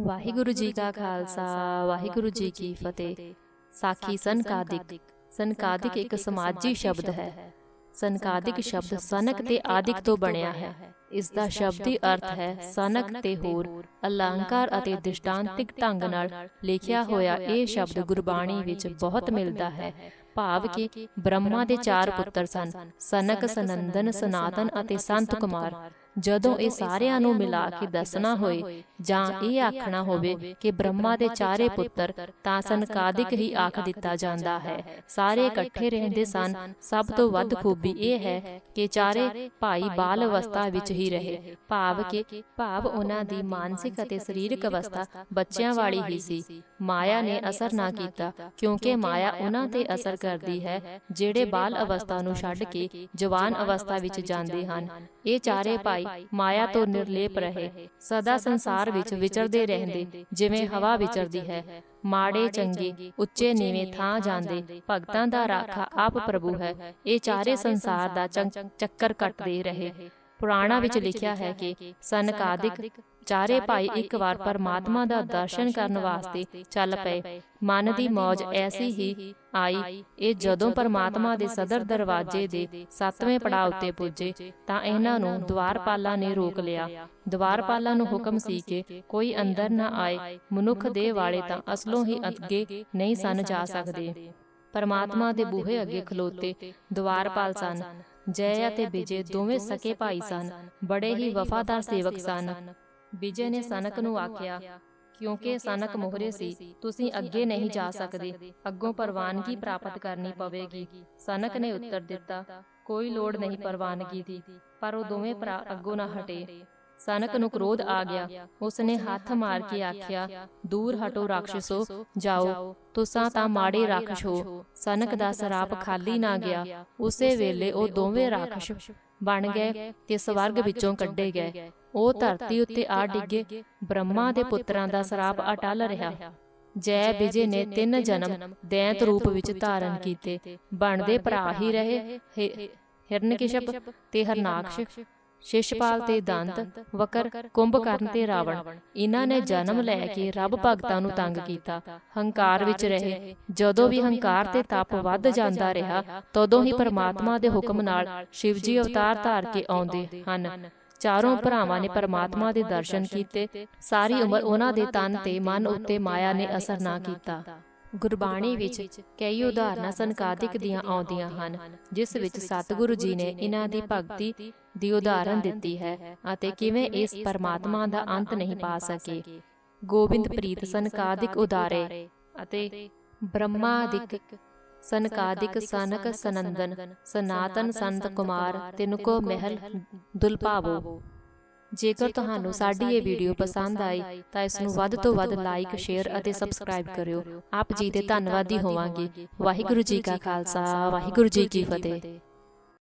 ਵਾਹਿਗੁਰੂ ਜੀ ਕਾ ਖਾਲਸਾ, ਵਾਹਿਗੁਰੂ ਜੀ ਕੀ ਫਤਿਹ। ਸਾਖੀ ਸੰਕਾਦਿਕ ਸੰਕਾਦਿਕ ਇੱਕ ਸਮਾਜੀ ਸ਼ਬਦ ਹੈ। ਸੰਕਾਦਿਕ ਸ਼ਬਦ ਸਨਕ ਤੇ ਆਦਿਕ ਤੋਂ ਬਣਿਆ ਹੈ। ਇਸ ਦਾ ਸ਼ਬਦੀ ਅਰਥ ਹੈ ਸਨਕ ਤੇ ਹੋਰ ਅਲੰਕਾਰ ਅਤੇ ਦ੍ਰਿਸ਼ਟਾਂਤਿਕ ਢੰਗ ਨਾਲ ਲਿਖਿਆ ਹੋਇਆ ਇਹ ਸ਼ਬਦ ਗੁਰਬਾਣੀ ਵਿੱਚ ਬਹੁਤ ਮਿਲਦਾ ਹੈ। ਭਾਵ ਕਿ ਬ੍ਰਹਮਾ ਦੇ ਚਾਰ ਪੁੱਤਰ ਸਨ, ਸਨਕ, ਸਨੰਦਨ, ਸਨਾਤਨ ਅਤੇ ਸੰਤ ਕੁਮਾਰ। ਜਦੋਂ ਇਹ ਸਾਰਿਆਂ ਨੂੰ ਮਿਲਾ ਕੇ ਦੱਸਣਾ ਹੋਏ ਜਾਂ ਇਹ ਆਖਣਾ ਹੋਵੇ ਕਿ ਬ੍ਰਹਮਾ ਦੇ ਚਾਰੇ ਪੁੱਤਰ ਤਾਂ ਸੰਕਾਦਿਕ ਹੀ ਆਖ ਦਿੱਤਾ ਜਾਂਦਾ ਹੈ। ਸਾਰੇ ਇਕੱਠੇ ਰਹਿੰਦੇ ਸਨ। ਸਭ ਤੋਂ ਵੱਧ ਖੂਬੀ ਇਹ ਹੈ ਕਿ ਚਾਰੇ ਭਾਈ ਬਾਲ ਅਵਸਥਾ ਵਿੱਚ ਹੀ ਰਹੇ। ਭਾਵ ਕਿ ਭਾਵ ਉਹਨਾਂ ਦੀ ਮਾਨਸਿਕ ਅਤੇ ਸਰੀਰਕ ਅਵਸਥਾ ਬੱਚਿਆਂ ਵਾਲੀ ਹੀ ਸੀ। ਮਾਇਆ ਨੇ ਅਸਰ ਨਾ ਕੀਤਾ ਕਿਉਂਕਿ ਮਾਇਆ ਉਹਨਾਂ ਤੇ ਅਸਰ ਕਰਦੀ ਹੈ ਜਿਹੜੇ ਬਾਲ ਅਵਸਥਾ ਨੂੰ ਛੱਡ ਕੇ ਜਵਾਨ ਅਵਸਥਾ ਵਿੱਚ ਜਾਂਦੇ ਹਨ ਇਹ ਚਾਰੇ ਭਾਈ ਮਾਇਆ ਤੋਂ ਨਿਰਲੇਪ ਰਹੇ। ਸਦਾ ਸੰਸਾਰ ਵਿੱਚ ਵਿਚਰਦੇ ਰਹਿੰਦੇ, ਜਿਵੇਂ ਹਵਾ ਵਿਚਰਦੀ ਹੈ। ਮਾੜੇ, ਚੰਗੇ, ਉੱਚੇ, ਨੀਵੇਂ ਥਾਂ ਜਾਂਦੇ, ਭਗਤਾਂ ਦਾ ਰਾਖਾ ਆਪ ਪ੍ਰਭੂ ਹੈ। ਇਹ ਚਾਰੇ ਸੰਸਾਰ ਦਾ ਚੱਕਰ ਕੱਟਦੇ ਰਹੇ। ਪੁਰਾਣਾ ਵਿੱਚ ਲਿਖਿਆ ਹੈ ਕਿ ਸਨਕਾਦਿਕ ਚਾਰੇ ਭਾਈ ਇੱਕ ਵਾਰ ਪਰਮਾਤਮਾ ਦਾ ਦਰਸ਼ਨ ਕਰਨ ਵਾਸਤੇ ਚੱਲ ਪਏ। ਮਨ ਦੀ ਮੌਜ ਐਸੀ ਹੀ ਆਈ। ਇਹ ਜਦੋਂ ਪਰਮਾਤਮਾ ਦੇ ਸਦਰ ਦਰਵਾਜ਼ੇ ਦੇ ਸੱਤਵੇਂ ਪੜਾਅ ਉੱਤੇ ਪੁੱਜੇ ਤਾਂ ਇਹਨਾਂ ਨੂੰ ਦਵਾਰਪਾਲਾਂ ਨੇ ਰੋਕ ਲਿਆ। ਦਵਾਰਪਾਲਾਂ ਨੂੰ ਹੁਕਮ ਸੀ ਕਿ ਕੋਈ ਅੰਦਰ ਨਾ ਆਏ। ਮਨੁੱਖ ਦੇ ਵਾਲੇ ਤਾਂ ਅਸਲੋਂ ਹੀ ਅੱਗੇ ਨਹੀਂ ਸਨ ਜਾ ਸਕਦੇ। ਪਰਮਾਤਮਾ ਦੇ ਬੂਹੇ ਅੱਗੇ ਖਲੋਤੇ ਦਵਾਰਪਾਲ ਸਨ। ਜੈ ਅਤੇ ਵਿਜੇ ਦੋਵੇਂ ਸਕੇ ਭਾਈ ਸਨ ਬੜੇ ਹੀ ਵਫਾਦਾਰ ਸੇਵਕ ਸਨ। ਵਿਜੇ ਨੇ ਸਨਕ ਨੂੰ ਆਖਿਆ ਕਿਉਂਕਿ ਸਨਕ ਮੋਹਰੇ ਸੀ ਤੁਸੀਂ ਅੱਗੇ ਨਹੀਂ ਜਾ ਸਕਦੇ ਅੱਗੋਂ ਪ੍ਰਵਾਨਗੀ ਪ੍ਰਾਪਤ ਕਰਨੀ ਪਵੇਗੀ। ਸਨਕ ਨੇ ਉੱਤਰ ਦਿੱਤਾ ਕੋਈ ਲੋੜ ਨਹੀਂ ਪ੍ਰਵਾਨਗੀ ਦੀ ਪਰ ਉਹ ਦੋਵੇਂ ਭਰਾ ਅੱਗੋਂ ਨਾ ਹਟੇ। ਸਨਕ ਨੂੰ ਕ੍ਰੋਧ ਆ ਗਿਆ। ਉਸਨੇ ਹੱਥ ਮਾਰ ਕੇ ਆਖਿਆ, ਦੂਰ ਹਟੋ ਰਾਖਸ਼ਸੋ, ਜਾਓ। ਤੁਸਾਂ ਤਾਂ ਮਾੜੇ ਰਾਖਸ਼ ਹੋ। ਸਨਕ ਦਾ ਸਰਾਪ ਖਾਲੀ ਨਾ ਗਿਆ। ਉਸੇ ਵੇਲੇ ਉਹ ਦੋਵੇਂ ਰਾਖਸ਼ ਬਣ ਗਏ ਤੇ ਸਵਰਗ ਵਿੱਚੋਂ ਕੱਢੇ ਗਏ। ਉਹ ਧਰਤੀ ਉੱਤੇ ਆ ਡਿੱਗੇ। ਬ੍ਰਹਮਾ ਦੇ ਪੁੱਤਰਾਂ ਦਾ ਸਰਾਪ ਅਟਲ ਰਿਹਾ। ਜੈ ਵਿਜੇ ਨੇ ਤਿੰਨ ਜਨਮ ਦੈਂਤ ਰੂਪ ਵਿੱਚ ਧਾਰਨ ਕੀਤੇ। ਬਣਦੇ ਭਰਾ ਹੀ ਰਹੇ। ਹਿਰਨਕਿਸ਼ਪ ਤੇ ਹਰਨਾਕਸ਼। ਸ਼ਿਸ਼ਪਾਲ ਤੇ ਦੰਤ ਵਕਰ ਕੁੰਭਕਰਨ ਤੇ ਰਾਵਣ। ਇਹਨਾਂ ਨੇ ਜਨਮ ਲੈ ਕੇ ਰੱਬ ਭਗਤਾਂ ਨੂੰ ਤੰਗ ਕੀਤਾ। ਹੰਕਾਰ ਵਿੱਚ ਰਹੇ। ਜਦੋਂ ਵੀ ਹੰਕਾਰ ਤੇ ਤਪ ਵੱਧ ਜਾਂਦਾ ਰਿਹਾ ਤਦੋਂ ਹੀ ਪਰਮਾਤਮਾ ਦੇ ਹੁਕਮ ਨਾਲ ਸ਼ਿਵਜੀ ਅਵਤਾਰ ਧਾਰ ਕੇ ਆਉਂਦੇ ਹਨ। ਚਾਰੋਂ ਭਰਾਵਾਂ ਨੇ ਪਰਮਾਤਮਾ ਦੇ ਦਰਸ਼ਨ ਕੀਤੇ। ਸਾਰੀ ਉਮਰ ਉਹਨਾਂ ਦੇ ਤਨ ਤੇ ਮਨ ਉੱਤੇ ਮਾਇਆ ਨੇ ਅਸਰ ਨਾ ਕੀਤਾ। ਗੁਰਬਾਣੀ ਵਿੱਚ ਕਈ ਉਦਾਹਰਨਾਂ ਸੰਕਾਦਿਕ ਦੀਆਂ ਆਉਂਦੀਆਂ ਹਨ ਜਿਸ ਵਿੱਚ ਸਤਿਗੁਰੂ ਜੀ ਨੇ ਇਹਨਾਂ ਦੀ ਭਗਤੀ ਦੀ ਉਦਾਹਰਨ ਦਿੱਤੀ ਹੈ ਅਤੇ ਕਿਵੇਂ ਇਸ ਪਰਮਾਤਮਾ ਦਾ ਅੰਤ ਨਹੀਂ ਪਾ ਸਕੇ? ਗੋਬਿੰਦ ਪ੍ਰੀਤ ਸੰਕਾਦਿਕ ਉਦਾਰੇ ਅਤੇ ਬ੍ਰਹਮਾਦਿਕ ਸਨਕਾਦਿਕ ਸਨਕ ਸਨੰਦਨ ਸਨਾਤਨ ਸੰਤ ਕੁਮਾਰ ਤਿਨਕੋ ਮਹਿਲ ਦੁਲਪਾਵੋ ਜੇਕਰ ਤੁਹਾਨੂੰ ਸਾਡੀ ਇਹ ਵੀਡੀਓ ਪਸੰਦ ਆਈ ਤਾਂ ਇਸ ਨੂੰ ਵੱਧ ਤੋਂ ਵੱਧ ਲਾਈਕ ਸ਼ੇਅਰ ਅਤੇ ਸਬਸਕ੍ਰਾਈਬ ਕਰਿਓ। ਆਪ ਜੀ ਦੇ ਧੰਨਵਾਦੀ ਹੋਵਾਂਗੇ। ਵਾਹਿਗੁਰੂ ਜੀ ਕਾ ਖਾਲਸਾ ਵਾਹਿਗੁਰੂ ਜੀ ਕੀ ਫਤਿਹ।